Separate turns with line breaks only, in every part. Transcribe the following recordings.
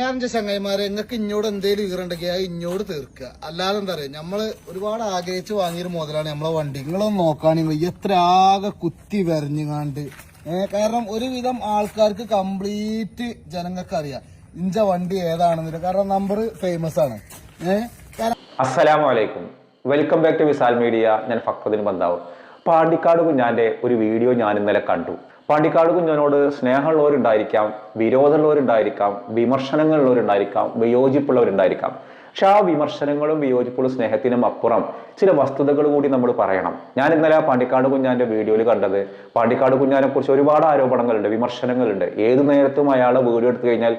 ഞാൻ ചങ്ങായിമാരെ നിങ്ങൾക്ക് ഇഞ്ഞോട് എന്തേലും ഈറുണ്ടെങ്കിൽ അത് ഇഞ്ഞോട് തീർക്കുക. അല്ലാതെ എന്താ പറയാ നമ്മൾ ഒരുപാട് ആഗ്രഹിച്ച് വാങ്ങിയൊരു മുതലാണ് നമ്മളെ വണ്ടി. നിങ്ങളൊന്ന് നോക്കുകയാണെങ്കിൽ എത്ര ആകെ കുത്തി വരഞ്ഞുകാണ്ട് കാരണം ഒരുവിധം ആൾക്കാർക്ക് കംപ്ലീറ്റ് ജനങ്ങൾക്ക് അറിയാം ഇഞ്ച വണ്ടി ഏതാണെന്നില്ല. കാരണം നമ്പർ ഫേമസ് ആണ്.
അസ്സലാമു അലൈക്കും. Welcome back to Visal media ഞാൻ ഫക്രുദ്ദീൻ ബന്താവ് പാണ്ടിക്കാട് കുഞ്ഞാന്റെ ഒരു വീഡിയോ ഞാൻ ഇന്നലെ കണ്ടു. പാണ്ടിക്കാട് കുഞ്ഞനോട് സ്നേഹമുള്ളവരുണ്ടായിരിക്കാം വിരോധമുള്ളവരുണ്ടായിരിക്കാം വിമർശനങ്ങളുള്ളവരുണ്ടായിരിക്കാം വിയോജിപ്പുള്ളവരുണ്ടായിരിക്കാം. പക്ഷെ ആ വിമർശനങ്ങളും വിയോജിപ്പുള്ള സ്നേഹത്തിനും അപ്പുറം ചില വസ്തുതകൾ കൂടി നമ്മൾ പറയണം. ഞാൻ ഇന്നലെ പാണ്ടിക്കാട് കുഞ്ഞാന്റെ വീഡിയോയിൽ കണ്ടത് പാണ്ടിക്കാട് കുഞ്ഞാനെ കുറിച്ച് ഒരുപാട് ആരോപണങ്ങളുണ്ട് വിമർശനങ്ങളുണ്ട്. ഏത് നേരത്തും അയാളെ വീഡിയോ എടുത്തു കഴിഞ്ഞാൽ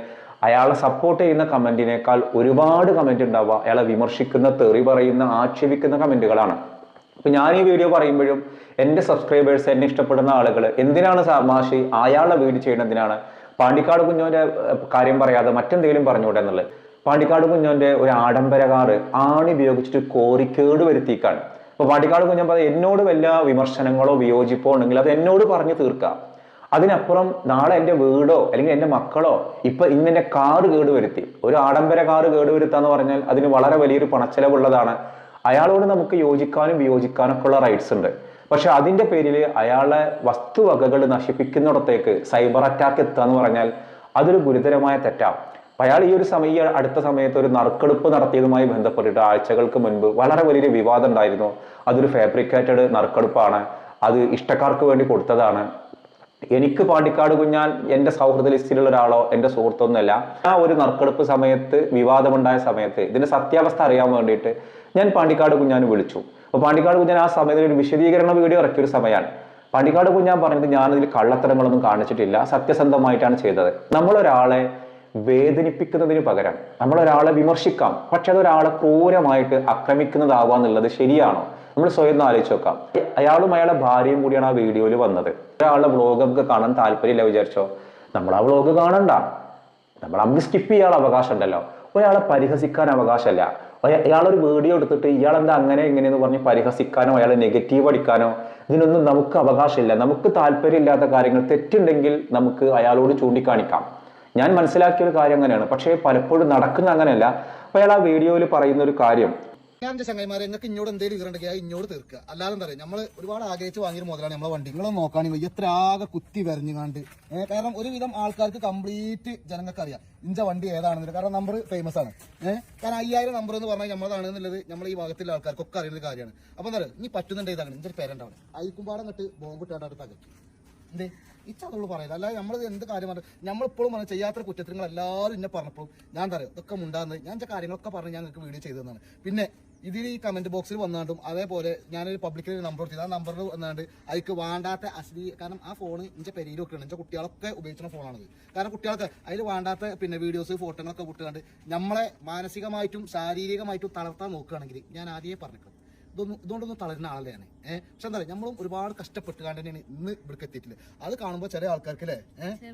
അയാളെ സപ്പോർട്ട് ചെയ്യുന്ന കമന്റിനേക്കാൾ ഒരുപാട് കമന്റ് ഉണ്ടാവുക അയാളെ വിമർശിക്കുന്ന തെറി പറയുന്ന ആക്ഷേപിക്കുന്ന കമന്റുകളാണ് അപ്പൊ ഞാൻ ഈ വീഡിയോ പറയുമ്പോഴും എന്റെ സബ്സ്ക്രൈബേഴ്സ് എന്നെ ഇഷ്ടപ്പെടുന്ന ആളുകൾ എന്തിനാണ് മാഷി അയാളുടെ വീഡിയോ ചെയ്യുന്നതിനാണ് പാണ്ടിക്കാട് കുഞ്ഞോന്റെ കാര്യം പറയാതെ മറ്റെന്തെങ്കിലും പറഞ്ഞുകൂടെ എന്നുള്ളത്? പാണ്ടിക്കാട് കുഞ്ഞോന്റെ ഒരു ആഡംബര കാറ് ആണി ഉപയോഗിച്ചിട്ട് കോറിക്കേട് കേട് വരുത്തിക്കാണ്. അപ്പൊ പാണ്ടിക്കാട് കുഞ്ഞൻ പറയും എന്നോട് വല്ല വിമർശനങ്ങളോ വിയോജിപ്പോ ഉണ്ടെങ്കിൽ അത് എന്നോട് പറഞ്ഞു തീർക്കാം. അതിനപ്പുറം നാളെ എന്റെ വീടോ അല്ലെങ്കിൽ എന്റെ മക്കളോ ഇപ്പൊ ഇന്ന് എന്റെ കാറ് കേടുവരുത്തി ഒരു ആഡംബര കാറ് കേടുവരുത്താന്ന് പറഞ്ഞാൽ അതിന് വളരെ വലിയൊരു പണച്ചെലവുള്ളതാണ് അയാളോട് നമുക്ക് യോജിക്കാനും വിയോജിക്കാനും ഒക്കെ ഉള്ള റൈറ്റ്സ് ഉണ്ട്. പക്ഷെ അതിന്റെ പേരിൽ അയാളെ വസ്തുവകകൾ നശിപ്പിക്കുന്നിടത്തേക്ക് സൈബർ അറ്റാക്ക് എത്തുക എന്ന് പറഞ്ഞാൽ അതൊരു ഗുരുതരമായ തെറ്റാണ്. അയാൾ ഈ ഒരു സമയം അടുത്ത സമയത്ത് ഒരു നറുക്കെടുപ്പ് നടത്തിയതുമായി ബന്ധപ്പെട്ടിട്ട് ആഴ്ചകൾക്ക് മുൻപ് വളരെ വലിയൊരു വിവാദം ഉണ്ടായിരുന്നു. അതൊരു ഫാബ്രിക്കേറ്റഡ് നറുക്കെടുപ്പാണ്. അത് ഇഷ്ടക്കാർക്ക് വേണ്ടി കൊടുത്തതാണ്. എനിക്ക് പാണ്ടിക്കാട് കുഞ്ഞാൻ എന്റെ സൗഹൃദ ലിസ്റ്റിലുള്ള ഒരാളോ എന്റെ സുഹൃത്തൊന്നുമല്ല. ആ ഒരു നറുക്കെടുപ്പ് സമയത്ത് വിവാദമുണ്ടായ സമയത്ത് ഇതിന്റെ സത്യാവസ്ഥ അറിയാൻ വേണ്ടിയിട്ട് ഞാൻ പാണ്ടിക്കാട് കുഞ്ഞാൻ വിളിച്ചു. അപ്പൊ പാണ്ടിക്കാട് കുഞ്ഞാൻ ആ സമയത്ത് ഒരു വിശദീകരണ വീഡിയോ ഇറക്കിയ ഒരു സമയമാണ്. പാണ്ടിക്കാട് കുഞ്ഞാൻ പറഞ്ഞത് ഞാനതിൽ കള്ളത്തരങ്ങളൊന്നും കാണിച്ചിട്ടില്ല സത്യസന്ധമായിട്ടാണ് ചെയ്തത്. നമ്മളൊരാളെ വേദനിപ്പിക്കുന്നതിന് പകരം നമ്മളൊരാളെ വിമർശിക്കാം പക്ഷെ അതൊരാളെ ക്രൂരമായിട്ട് ആക്രമിക്കുന്നതാവാന്നുള്ളത് ശരിയാണോ? നമ്മൾ സ്വയം ഒന്ന് ആലോചിച്ച് നോക്കാം. അയാളും അയാളെ ഭാര്യയും കൂടിയാണ് ആ വീഡിയോയിൽ വന്നത്. ഒരാളുടെ വ്ളോഗ് നമുക്ക് കാണാൻ താല്പര്യമില്ല വിചാരിച്ചോ? നമ്മൾ ആ വ്ളോഗ് കാണണ്ട. നമ്മൾ നമുക്ക് സ്കിപ്പ് ചെയ്യാനുള്ള അവകാശം ഉണ്ടല്ലോ. ഒരാളെ പരിഹസിക്കാൻ അവകാശമല്ല. അയാളൊരു വീഡിയോ എടുത്തിട്ട് ഇയാൾ എന്താ അങ്ങനെ ഇങ്ങനെയെന്ന് പറഞ്ഞ് പരിഹസിക്കാനോ അയാളെ നെഗറ്റീവ് അടിക്കാനോ ഇതിനൊന്നും നമുക്ക് അവകാശമില്ല. നമുക്ക് താല്പര്യമില്ലാത്ത കാര്യങ്ങൾ തെറ്റുണ്ടെങ്കിൽ നമുക്ക് അയാളോട് ചൂണ്ടിക്കാണിക്കാം. ഞാൻ മനസ്സിലാക്കിയ ഒരു കാര്യം അങ്ങനെയാണ്. പക്ഷേ പലപ്പോഴും നടക്കുന്ന അങ്ങനെയല്ല. അപ്പൊ അയാൾ ആ വീഡിയോയിൽ പറയുന്ന ഒരു കാര്യം
ഞാൻ ചങ്ങായിമാരെ നിങ്ങൾക്ക് ഇഞ്ഞോട് എന്തെങ്കിലും ഈറുണ്ടെങ്കിൽ അത് തീർക്കുക. അല്ലാതെ എന്താ പറയുക നമ്മൾ ഒരുപാട് ആഗ്രഹിച്ച് വാങ്ങിയൊരു മുതലാണ് നമ്മളെ വണ്ടി നിങ്ങളൊന്ന് നോക്കുകയാണെങ്കിൽ എത്ര ആകെ കുത്തി വരഞ്ഞുകാണ്ട് കാരണം ഒരുവിധം ആൾക്കാർക്ക് കംപ്ലീറ്റ് ജനങ്ങൾക്ക് അറിയാം ഇഞ്ച വണ്ടി ഏതാണെന്നില്ല കാരണം നമ്പർ ഫേമസ് ആണ്. ഏഹ് കാരണം അയ്യായിരം നമ്പർ എന്ന് പറഞ്ഞാൽ നമ്മളതാണ് എന്നുള്ളത് നമ്മൾ ഈ ഭാഗത്തുള്ള ആൾക്കാർക്കൊക്കെ അറിയുന്ന ഒരു കാര്യമാണ്. അപ്പൊ എന്താ പറയുക ഇനി പറ്റുന്നുണ്ട് ഇതാണ്. ഇഞ്ചൊരു അവിടെ അയക്കുമ്പാടം കെട്ട് ബോംബ് ഇട്ടാണ്ട് തകർക്കും എന്തേ? ഇച്ചതുള്ളൂ പറയുന്നത് അല്ലാതെ നമ്മൾ എന്ത് കാര്യം പറഞ്ഞു നമ്മളിപ്പോഴും പറഞ്ഞു ചെയ്യാത്ത കുറ്റത്തിൽ നിങ്ങൾ എല്ലാവരും എന്നെ പറഞ്ഞപ്പോൾ ഞാൻ പറയുക ഇതൊക്കെ ഉണ്ടാകുന്നത് ഞാൻ കാര്യങ്ങളൊക്കെ പറഞ്ഞ് ഞാൻ നിങ്ങൾക്ക് വീഡിയോ ചെയ്തതെന്നാണ് പിന്നെ ഇതിൽ ഈ കമന്റ് ബോക്സിൽ വന്നാണ്ടും അതേപോലെ ഞാനൊരു പബ്ലിക്കിൽ നമ്പർ കൊടുത്തത് ആ നമ്പറിൽ വന്നാണ്ട് അതിക്ക് വേണ്ടാത്ത അശ്ലീ കാരണം ആ ഫോൺ എന്റെ പെരിയിൽ എന്റെ കുട്ടികളൊക്കെ ഉപയോഗിക്കുന്ന ഫോണാണത് കാരണം കുട്ടികൾക്ക് അതിൽ വേണ്ടാത്ത പിന്നെ വീഡിയോസ് ഫോട്ടോകളൊക്കെ വിട്ടുകൊണ്ട് നമ്മളെ മാനസികമായിട്ടും ശാരീരികമായിട്ടും തളർത്താൻ നോക്കുകയാണെങ്കിൽ ഞാൻ ആദ്യമേ പറഞ്ഞിട്ടുണ്ട് ഇതൊന്നും ഇതുകൊണ്ടൊന്നും തളരുന്ന ആളെയാണ് ഏഹ്? പക്ഷെ എന്താ പറയുക നമ്മളും ഒരുപാട് കഷ്ടപ്പെട്ടുകൊണ്ട് തന്നെയാണ് ഇന്ന് ഇവിടേക്ക് എത്തിയിട്ടില്ല അത് കാണുമ്പോൾ ചില ആൾക്കാർക്ക് അല്ലേ ഏഹ്?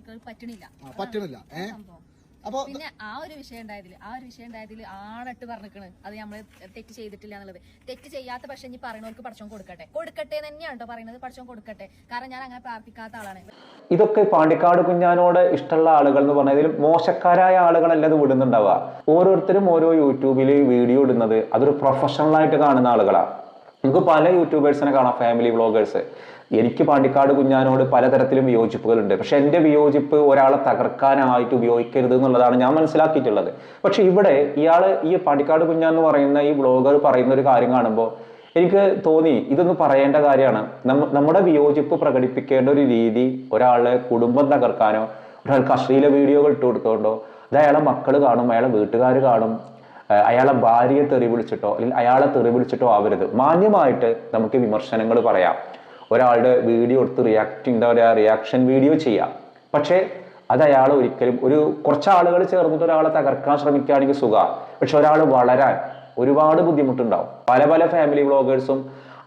പറ്റണില്ല.
ഏഹ്? അപ്പൊ
പിന്നെ ആ ഒരു വിഷയം ഉണ്ടായതിൽ ആ ഒരു വിഷയം ഉണ്ടായതിൽ ആണട്ട് പറഞ്ഞിക്കണ്. അത് നമ്മൾ തെറ്റ് ചെയ്തിട്ടില്ല എന്നുള്ളത്. തെറ്റ് ചെയ്യാത്ത പക്ഷെ ഇനി പറയുന്നവർക്ക് പഠിച്ചോൻ കൊടുക്കട്ടെ. കൊടുക്കട്ടെ തന്നെയാണ് കേട്ടോ പറയുന്നത് പഠിച്ചോൻ കൊടുക്കട്ടെ. കാരണം ഞാൻ അങ്ങനെ പ്രാർത്ഥിക്കാത്ത ആളാണ്.
ഇതൊക്കെ പാണ്ടിക്കാട് കുഞ്ഞാനോട് ഇഷ്ടമുള്ള ആളുകൾ എന്ന് പറഞ്ഞതിൽ മോശക്കാരായ ആളുകളല്ല ഇത് വിടുന്നുണ്ടാവുക. ഓരോരുത്തരും ഓരോ യൂട്യൂബിൽ വീഡിയോ ഇടുന്നത് അതൊരു പ്രൊഫഷണലായിട്ട് കാണുന്ന ആളുകളാണ് നമുക്ക് പല യൂട്യൂബേഴ്സിനെ കാണാം ഫാമിലി വ്ളോഗേഴ്സ് എനിക്ക് പാണ്ടിക്കാട് കുഞ്ഞാനോട് പലതരത്തിലും വിയോജിപ്പുകളുണ്ട്. പക്ഷെ എന്റെ വിയോജിപ്പ് ഒരാളെ തകർക്കാനായിട്ട് ഉപയോഗിക്കരുത് എന്നുള്ളതാണ് ഞാൻ മനസ്സിലാക്കിയിട്ടുള്ളത്. പക്ഷെ ഇവിടെ ഇയാൾ ഈ പാണ്ടിക്കാട് കുഞ്ഞാൻ എന്ന് പറയുന്ന ഈ ബ്ലോഗർ പറയുന്ന ഒരു കാര്യം കാണുമ്പോൾ എനിക്ക് തോന്നി ഇതൊന്നും പറയേണ്ട കാര്യമാണ്. നമ്മുടെ വിയോജിപ്പ് പ്രകടിപ്പിക്കേണ്ട ഒരു രീതി ഒരാളെ കുടുംബം തകർക്കാനോ ഒരാൾക്ക് അശ്ലീല വീഡിയോകൾ ഇട്ട് കൊടുത്തോണ്ടോ അത് അയാളെ മക്കൾ കാണും അയാളെ വീട്ടുകാർ കാണും അയാളെ ഭാര്യയെ തെറി വിളിച്ചിട്ടോ അല്ലെങ്കിൽ അയാളെ തെറി വിളിച്ചിട്ടോ ആവരുത്. മാന്യമായിട്ട് നമുക്ക് വിമർശനങ്ങൾ പറയാം. ഒരാളുടെ വീഡിയോ എടുത്ത് റിയാക്ട് എന്താ പറയുക റിയാക്ഷൻ വീഡിയോ ചെയ്യാം. പക്ഷേ അത് അയാൾ ഒരിക്കലും ഒരു കുറച്ച് ആളുകൾ ചേർന്നിട്ട് ഒരാളെ തകർക്കാൻ ശ്രമിക്കുകയാണെങ്കിൽ സുഖമാണ് പക്ഷെ ഒരാൾ വളരാൻ ഒരുപാട് ബുദ്ധിമുട്ടുണ്ടാവും. പല പല ഫാമിലി വ്ളോഗേഴ്സും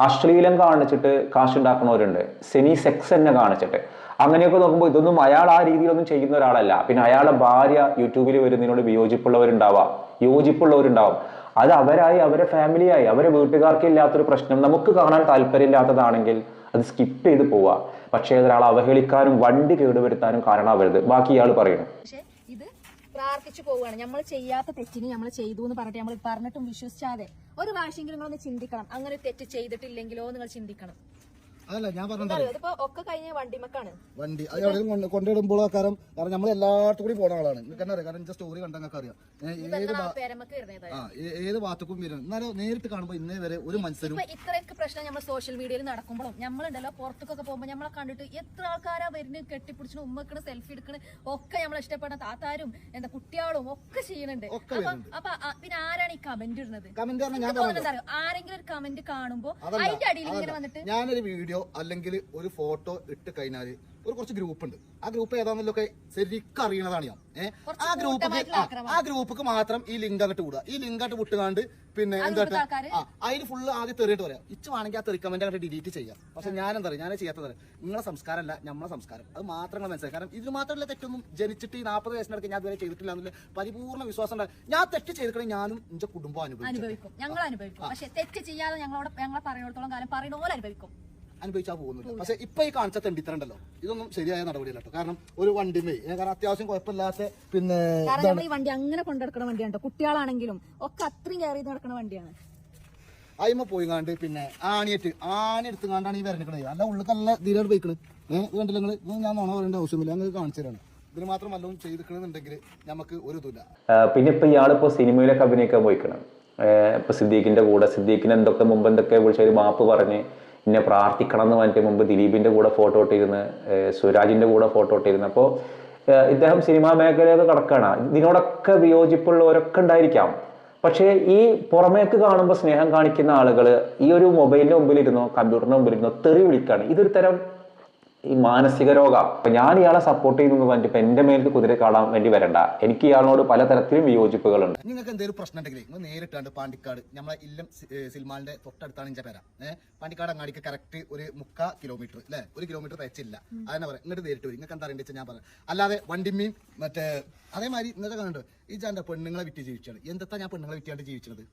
അശ്ലീലം കാണിച്ചിട്ട് കാശുണ്ടാക്കുന്നവരുണ്ട് സെനി സെക്സ് തന്നെ കാണിച്ചിട്ട്. അങ്ങനെയൊക്കെ നോക്കുമ്പോൾ ഇതൊന്നും അയാൾ ആ രീതിയിലൊന്നും ചെയ്യുന്ന ഒരാളല്ല. പിന്നെ അയാളുടെ ഭാര്യ യൂട്യൂബിൽ വരുന്നതിനോട് വിയോജിപ്പുള്ളവരുണ്ടാവാം. യോജിപ്പുള്ളവരുണ്ടാവും. അത് അവരായി അവരെ ഫാമിലിയായി അവരെ വീട്ടുകാർക്ക് ഇല്ലാത്തൊരു പ്രശ്നം നമുക്ക് കാണാൻ താല്പര്യമില്ലാത്തതാണെങ്കിൽ അത് സ്കിപ്പ് ചെയ്ത് പോവാ പക്ഷേ ഒരാൾ അവഹേളിക്കാനും വണ്ടി കേടുവരുത്താനും കാരണമാവരുത്. ബാക്കി ഇയാൾ
പക്ഷെ ഇത് പ്രാർത്ഥിച്ചു പോവുകയാണ്. നമ്മൾ ചെയ്യാത്ത തെറ്റിന് നമ്മൾ ചെയ്തു എന്ന് പറഞ്ഞിട്ട് നമ്മൾ പറഞ്ഞിട്ടും വിശ്വസിച്ചാതെ ഒരു പ്രാവശ്യമെങ്കിലും നിങ്ങളൊന്ന് ചിന്തിക്കണം. അങ്ങനെ തെറ്റ് ചെയ്തിട്ടില്ലെങ്കിലോ നിങ്ങൾ ചിന്തിക്കണം.
അതല്ല ഞാൻ പറഞ്ഞത്
ഒക്കെ കഴിഞ്ഞ വണ്ടിമക്കാണ്.
വണ്ടി. അത് എവിടെയും കൊണ്ട് കൊണ്ടിടുമ്പോഴോ കാരണം കാരണം നമ്മൾ എല്ലായിടത്തും കൂടി പോണ ആളാണ്. നിങ്ങൾക്ക് തന്നെ അറിയാം? കാരണം എന്റെ സ്റ്റോറി കണ്ടാൽ നിങ്ങൾക്ക് അറിയാം. ഏത് ആ ഏത് ഭാഗത്തേക്കും വരും. എന്നാലും നേരിട്ട് കാണുമ്പോൾ ഇന്നേ വരെ ഒരു
മനസ്സിലും ഇത്രയൊക്കെ പ്രശ്നം നമ്മൾ സോഷ്യൽ മീഡിയയിൽ നടക്കുമ്പോഴും നമ്മളുണ്ടല്ലോ പുറത്തൊക്കെ പോകുമ്പോൾ നമ്മളെ കണ്ടിട്ട് എത്ര ആൾക്കാരാ വരുന്ന കെട്ടിപ്പിടിച്ചിട്ട് ഉമ്മക്കണ് സെൽഫി എടുക്കണ് ഒക്കെ നമ്മൾ ഇഷ്ടപ്പെടുന്ന താത്താരും എന്താ കുട്ടികളും ഒക്കെ ചെയ്യുന്നുണ്ട്.
ഒക്കെ
അപ്പൊ പിന്നെ ആരാണ് ഈ കമന്റ് ഇടുന്നത്? ആരെങ്കിലും ഒരു കമന്റ് കാണുമ്പോ അതിന്റെ അടിയിൽ ഇങ്ങനെ വന്നിട്ട്
ഞാനൊരു വീഡിയോ അല്ലെങ്കിൽ ഒരു ഫോട്ടോ ഇട്ട് കഴിഞ്ഞാൽ ഒരു കുറച്ച് ഗ്രൂപ്പ് ഉണ്ട് ആ ഗ്രൂപ്പ് ഏതാണെന്നൊക്കെ ശരിക്കും അറിയണതാണ് ഞാൻ. ഏഹ് ആ ഗ്രൂപ്പ് ആ ഗ്രൂപ്പ് മാത്രം ഈ ലിങ്ക് അങ്ങോട്ട് വിടുക. ഈ ലിങ്ക് അങ്ങോട്ട് വിട്ടുകാണ്ട് പിന്നെ എന്താ? ആ അതിന് ഫുള്ള് ആദ്യം തെറിയിട്ട് പറയാം. ഇച്ച് വേണമെങ്കിൽ ആ തെറി കമന്റ് അങ്ങോട്ട് ഡിലീറ്റ് ചെയ്യാം. പക്ഷെ ഞാൻ എന്താ പറയുക ഞാൻ ചെയ്യാത്തത് നിങ്ങളെ സംസ്കാരമല്ല നമ്മളെ സംസ്കാരം. അത് മാത്രം മനസ്സിലാക്കുക. കാരണം ഇതിന് മാത്രമല്ല തെറ്റൊന്നും ജനിച്ചിട്ട് ഈ നാൽപ്പത് വയസ്സിനടക്ക് ഞാൻ ഇതുവരെ ചെയ്തിട്ടില്ല എന്നുള്ള പരിപൂർണ വിശ്വാസം ഞാൻ തെറ്റ് ചെയ്തിട്ട് ഞാനും എന്റെ കുടുംബം
അനുഭവിക്കും. ഞങ്ങൾ അനുഭവിക്കും. പക്ഷെ തെറ്റ് ചെയ്യാതെ ഞങ്ങളോട് ഞങ്ങളെ പറയുന്നിടത്തോളം കാലം പറയുന്ന പോലെ അനുഭവിക്കും.
അനുഭവിച്ചാൽ പോകുന്നില്ല. പക്ഷെ ഇപ്പൊ ഈ കാണിച്ച തെണ്ടിത്തരണ്ടല്ലോ. ഇതൊന്നും ശരിയായ നടപടിയല്ല കേട്ടോ കാരണം ഒരു വണ്ടിമേ കാരണം അത്യാവശ്യം കുഴപ്പമില്ലാത്ത പിന്നെ
ഈ വണ്ടി അങ്ങനെ കൊണ്ടെടുക്കുന്ന വണ്ടിയാണ് ട്ടോ. കുട്ടികളാണെങ്കിലും ഒക്കെ അത്രയും കയറി നടക്കുന്ന വണ്ടിയാണ്.
അയിമ പോയി കാണ്ട് പിന്നെ ആണിയിട്ട് ആണി എടുത്തുകൊണ്ടാണ് ഈ വരണിക്കണേ. അല്ല ഉള്ളിൽ നല്ല ധീരോട് പോയിക്കണ്. ഏഹ് ഇത് കണ്ടില്ല നിങ്ങൾ ഞാൻ നോണ പറയേണ്ട ആവശ്യമില്ല. അങ്ങനെ കാണിച്ചു തരാണ്. ഇതിന് മാത്രം വല്ലതും ചെയ്തിക്കണമെന്നുണ്ടെങ്കിൽ നമുക്ക് ഒരു
തുല പിന്നെ ഇപ്പൊ ഇയാളിപ്പോ സിനിമയിലൊക്കെ അഭിനയിക്കാൻ പോയിക്കണം. ഇപ്പൊ സിദ്ദീഖിന്റെ കൂടെ. സിദ്ദീഖിന് എന്തൊക്കെ മുമ്പ് എന്തൊക്കെ വിളിച്ച ഒരു മാപ്പ് പറഞ്ഞ് എന്നെ പ്രാർത്ഥിക്കണം എന്ന് പറഞ്ഞിട്ട് മുമ്പ് ദിലീപിന്റെ കൂടെ ഫോട്ടോ ഇട്ടിരുന്ന് സുരാജിന്റെ കൂടെ ഫോട്ടോ ഇട്ടിരുന്നു. അപ്പോൾ ഇദ്ദേഹം സിനിമാ മേഖലയൊക്കെ കിടക്കുകയാണ് ഇതിനോടൊക്കെ വിയോജിപ്പുള്ളവരൊക്കെ ഉണ്ടായിരിക്കാം. പക്ഷേ ഈ പുറമേക്ക് കാണുമ്പോൾ സ്നേഹം കാണിക്കുന്ന ആളുകൾ ഈ ഒരു മൊബൈലിന്റെ മുമ്പിലിരുന്നോ കമ്പ്യൂട്ടറിന്റെ മുമ്പിലിരുന്നോ തെറി വിളിക്കാണ്. ഇതൊരു തരം ഈ മാനസിക രോഗം. അപ്പൊ ഞാൻ ഇയാളെ സപ്പോർട്ട് ചെയ്യുന്നു പറഞ്ഞിട്ട് ഇപ്പൊ എന്റെ മേലിൽ കുതിര കാണാൻ വേണ്ടി വരണ്ട. എനിക്ക് ഇയാളോട് പലതരത്തിലും വിയോജിപ്പുകളുണ്ട്.
നിങ്ങൾക്ക് എന്തെങ്കിലും പ്രശ്നം ഉണ്ടെങ്കിൽ നേരിട്ടാണ്ട് പാണ്ടിക്കാട് നമ്മളെ ഇല്ലം സിൽമാലിന്റെ തൊട്ടടുത്താണ് ഇഞ്ച പേര. ഏഹ് പാണ്ടിക്കാട് അങ്ങാടിക്ക് കറക്റ്റ് ഒരു മുക്കാ കിലോമീറ്റർ അല്ലെ? ഒരു കിലോമീറ്റർ തെച്ചില്ല. അതന്നെ പറയാം. ഇങ്ങോട്ട് നേരിട്ട് വരും. നിങ്ങൾക്ക് എന്താ അറിയേണ്ടത് ഞാൻ പറയാം. അല്ലാതെ വണ്ടിമ്മയും മറ്റേ അതേമാതിരി ഇന്നത്തെ കണ്ടു? ഈ ചാന്റെ പെണ്ണുങ്ങളെ വിറ്റ് ജീവിച്ചാണ് എന്താ ഞാൻ പെണ്ണുങ്ങളെ വിറ്റാണ്ട് ജീവിച്ചത്?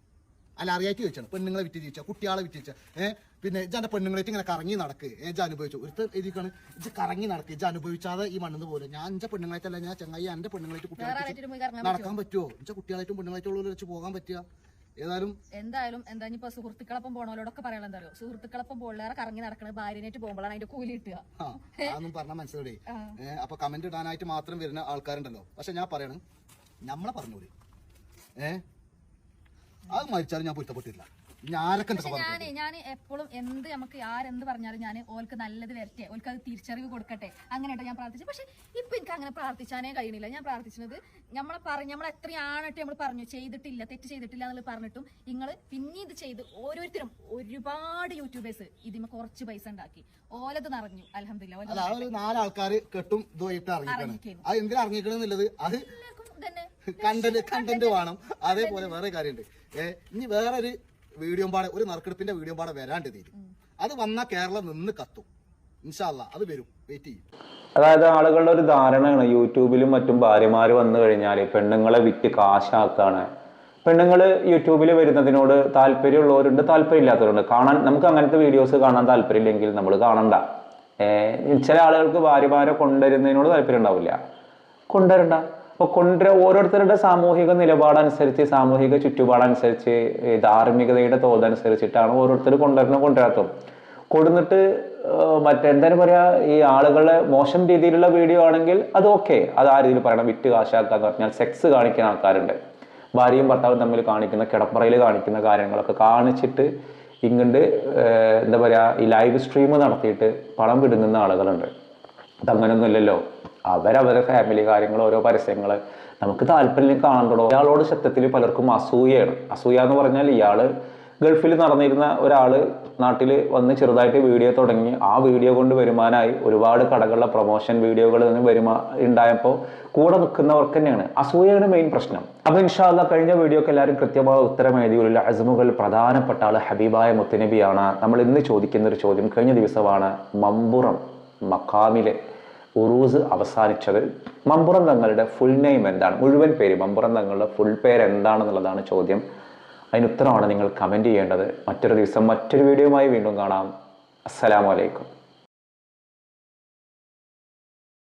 അല്ല അറിയായിട്ട് ചോദിച്ചാണ്. പെണ്ണുങ്ങളെ വിറ്റ് ജീവിച്ച കുട്ടികളെ വിറ്റ് ഏഹ് പിന്നെ ഇജാന്റെ പെണ്ണുങ്ങളായിട്ട് ഇങ്ങനെ കറങ്ങി നടക്ക്. ഏജ് അനുഭവിച്ചു. ഒരുത്ത എഴുതിക്കാണ് ഇജ് കറങ്ങി നടക്ക്. ഇജ് അനുഭവിച്ചാതെ ഈ മണ്ണെന്ന് പോലെ ഞാൻ എന്റെ പെണ്ണുങ്ങളായിട്ടല്ല ഞാൻ ചങ്ങായി എന്റെ പെണ്ണുങ്ങളായിട്ട്
വേറെ
കുട്ടികളെ
ആരായിട്ടും പോയി കറങ്ങാൻ
നടക്കാൻ പറ്റുമോ എന്നുവെച്ചാൽ കുട്ടികളായിട്ടും പെണ്ണുങ്ങളായിട്ടുള്ള വെച്ച് പോകാൻ പറ്റുക. ഏതായാലും
എന്തായാലും എന്താ ഇപ്പൊ സുഹൃത്തുക്കളൊപ്പം പോണവരോടൊക്കെ പറയാൻ എന്താ പറയുക സുഹൃത്തുക്കളൊപ്പം പോളിലേറെ കറങ്ങി നടക്കണത് ഭാര്യനായിട്ട് പോകുമ്പോഴാണ് അതിന്റെ കൂലി കിട്ടുക.
അതൊന്നും പറഞ്ഞാൽ മനസ്സിലൂടെ അപ്പൊ കമന്റ് ഇടാനായിട്ട് മാത്രം വരുന്ന ആൾക്കാരുണ്ടല്ലോ. പക്ഷെ ഞാൻ പറയണ് നമ്മളെ പറഞ്ഞോളി ഏഹ് അത് മരിച്ചാലും ഞാൻ പൊരുത്തപ്പെട്ടില്ല ഇനി
ഞാൻ ഞാൻ എപ്പോഴും എന്ത് നമുക്ക് ആരെന്ത് പറഞ്ഞാലും ഞാൻ ഓൾക്ക് നല്ലത് വരട്ടെ ഓൾക്ക് അത് തിരിച്ചറിവ് കൊടുക്കട്ടെ. അങ്ങനെയായിട്ട് ഞാൻ പ്രാർത്ഥിച്ചു പക്ഷെ ഇപ്പൊ എനിക്ക് അങ്ങനെ പ്രാർത്ഥിച്ചാനേ കഴിയുന്നില്ല ഞാൻ പ്രാർത്ഥിച്ചത് നമ്മളെ പറഞ്ഞു നമ്മൾ എത്രയാണിട്ട് നമ്മൾ പറഞ്ഞു ചെയ്തിട്ടില്ല തെറ്റ് ചെയ്തിട്ടില്ല എന്നുള്ളത് പറഞ്ഞിട്ടും നിങ്ങൾ പിന്നെ ഇത് ചെയ്ത് ഓരോരുത്തരും ഒരുപാട് യൂട്യൂബേഴ്സ് ഇതിമ കുറച്ച് പൈസ ഉണ്ടാക്കി. ഓലത് നിറഞ്ഞു. അലഹമില്ല
ഒരു നാലാൾക്കാർ കെട്ടും ഇതുമായിട്ട് ഇറങ്ങിക്കാണ്
ഇറങ്ങിക്കുന്നു.
അത് എന്തിനാ ഇറങ്ങിക്കണെന്നുള്ളത് അത് കണ്ടന്റ് കണ്ടന്റ് വേണം. അതേപോലെ വേറെ കാര്യമുണ്ട്. ഏഹ് വേറെ വേറൊരു വീഡിയോ പാടെ ഒരു നറുക്കെടുപ്പിന്റെ വീഡിയോ പാടെ വരാണ്ട് തീരും. അത് വന്നാൽ കേരളം നിന്ന് കത്തും. ഇൻഷാല്ല അത് വരും. വെയിറ്റ് ചെയ്യും.
അതായത് ആളുകളുടെ ഒരു ധാരണയാണ് യൂട്യൂബിലും മറ്റും ഭാര്യമാര് വന്നു കഴിഞ്ഞാൽ പെണ്ണുങ്ങളെ വിറ്റ് കാശാക്കാണ്. പെണ്ണുങ്ങൾ യൂട്യൂബിൽ വരുന്നതിനോട് താല്പര്യമുള്ളവരുണ്ട് താല്പര്യമില്ലാത്തവരുണ്ട്. കാണാൻ നമുക്ക് അങ്ങനത്തെ വീഡിയോസ് കാണാൻ താല്പര്യമില്ലെങ്കിൽ നമ്മൾ കാണണ്ട. ഏഹ് ചില ആളുകൾക്ക് ഭാര്യമാരെ കൊണ്ടുവരുന്നതിനോട് താല്പര്യം ഉണ്ടാവില്ല. കൊണ്ടുവരണ്ട. അപ്പൊ കൊണ്ടുവര ഓരോരുത്തരുടെ സാമൂഹിക നിലപാടനുസരിച്ച് സാമൂഹിക ചുറ്റുപാടനുസരിച്ച് ധാർമ്മികതയുടെ തോതനുസരിച്ചിട്ടാണ് ഓരോരുത്തർ കൊണ്ടുവരണം കൊണ്ടുവരാത്തതും. കൊടുന്നിട്ട് മറ്റെന്താണ് പറയാ ഈ ആളുകളെ മോശം രീതിയിലുള്ള വീഡിയോ ആണെങ്കിൽ അത് ഓക്കെ. അത് ആ രീതിയിൽ പറയണം. വിറ്റ് കാശാക്കാന്ന് പറഞ്ഞാൽ സെക്സ് കാണിക്കുന്ന ആൾക്കാരുണ്ട്. ഭാര്യയും ഭർത്താവും തമ്മിൽ കാണിക്കുന്ന കിടപ്പറയിൽ കാണിക്കുന്ന കാര്യങ്ങളൊക്കെ കാണിച്ചിട്ട് ഇങ്ങോട്ട് എന്താ പറയാ ഈ ലൈവ് സ്ട്രീം നടത്തിയിട്ട് പണം വിടുന്ന ആളുകളുണ്ട്. അതങ്ങനൊന്നുമില്ലല്ലോ. അവരവരെ ഫാമിലി കാര്യങ്ങൾ ഓരോ പരസ്യങ്ങൾ നമുക്ക് താല്പര്യം കാണാൻ തുടങ്ങും. ഇയാളോട് ശബ്ദത്തിൽ പലർക്കും അസൂയയാണ്. അസൂയ എന്ന് പറഞ്ഞാൽ ഇയാൾ ഗൾഫിൽ നടന്നിരുന്ന ഒരാൾ നാട്ടിൽ വന്ന് ചെറുതായിട്ട് വീഡിയോ തുടങ്ങി. ആ വീഡിയോ കൊണ്ട് വരുമാനമായി ഒരുപാട് കടകളിലെ പ്രൊമോഷൻ വീഡിയോകൾ നിന്ന് വരുമാ ഉണ്ടായപ്പോൾ കൂടെ നിൽക്കുന്നവർക്ക് തന്നെയാണ്. അസൂയയാണ് മെയിൻ പ്രശ്നം. അപ്പോൾ ഇൻഷാല്ല കഴിഞ്ഞ വീഡിയോക്ക് എല്ലാവരും കൃത്യമായ ഉത്തരം എഴുതിയുള്ള. അസമുകൾ പ്രധാനപ്പെട്ട ആൾ ഹബീബായ മുത്തനബിയാണ്. നമ്മൾ ഇന്ന് ചോദിക്കുന്ന ഒരു ചോദ്യം കഴിഞ്ഞ ദിവസമാണ് മമ്പുറം. മക്കാമിലെ ഉറൂസ് അവസാനിച്ചത് മമ്പുറം തങ്ങളുടെ ഫുൾ നെയിം എന്താണ്? മുഴുവൻ പേര് മമ്പുറം തങ്ങളുടെ ഫുൾ പേര് എന്താണെന്നുള്ളതാണ് ചോദ്യം. അതിന് ഉത്തരമാണ് നിങ്ങൾ കമന്റ് ചെയ്യേണ്ടത്. മറ്റൊരു ദിവസം മറ്റൊരു വീഡിയോയുമായി വീണ്ടും കാണാം. അസ്സലാമലൈക്കും